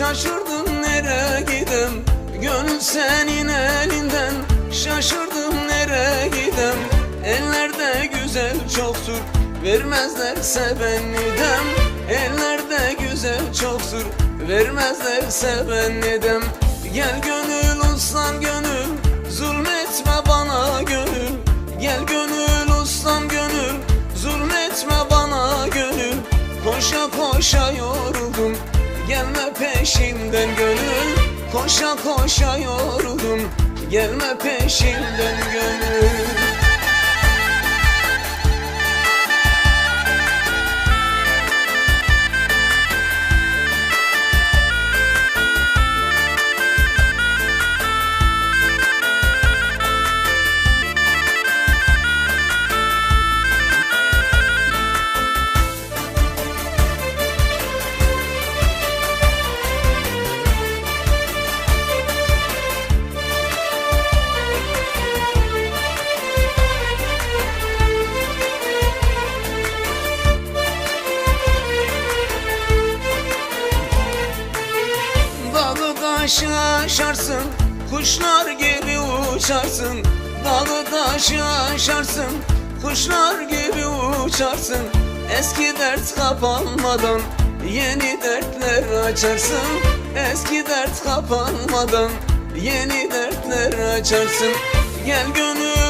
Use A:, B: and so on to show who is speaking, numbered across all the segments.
A: Şaşırdım nereye gidem Gönül senin elinden. Şaşırdım nereye gidem Ellerde güzel çoktur Vermezlerse ben neden? Ellerde güzel çoktur Vermezlerse ben neden? Gel gönül uslan gönül Zulmetme bana gönül. Gel gönül uslan gönül Zulmetme bana gönül. Koşa koşa yorum Gelme peşimden gönül. Koşa koşa yoruldum. Gelme peşimden gönül Dağı taşı aşarsın Kuşlar gibi uçarsın. Dağı taşı aşarsın Kuşlar gibi uçarsın. Eski dert kapanmadan Yeni dertler açarsın. Eski dert kapanmadan Yeni dertler açarsın. Gel gönül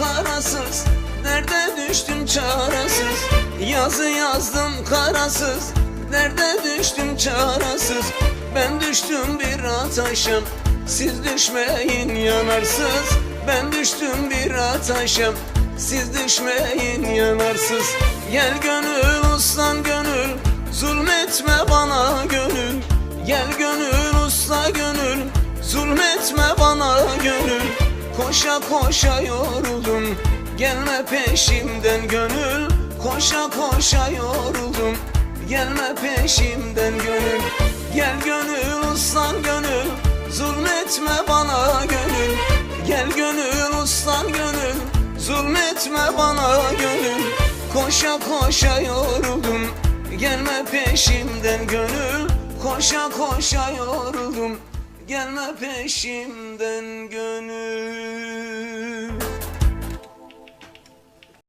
A: karasız. Nerede düştüm çaresiz Yazı yazdım karasız. Nerede düştüm çaresiz Ben düştüm bir ataşım Siz düşmeyin yanarsız. Ben düştüm bir ataşım Siz düşmeyin yanarsız. Gel gönül uslan gönül. Zulmetme bana gönül. Gel gönül usta gönül. Zulmetme bana gönül Koşa koşa yoruldum. Gelme peşimden gönül. Koşa koşa yoruldum. Gelme peşimden gönül. Gel gönül uslan gönül. Zulmetme bana gönül. Gel gönül uslan gönül. Zulmetme bana gönül. Koşa koşa yoruldum. Gelme peşimden gönül. Koşa koşa yoruldum Gelme peşimden gönül.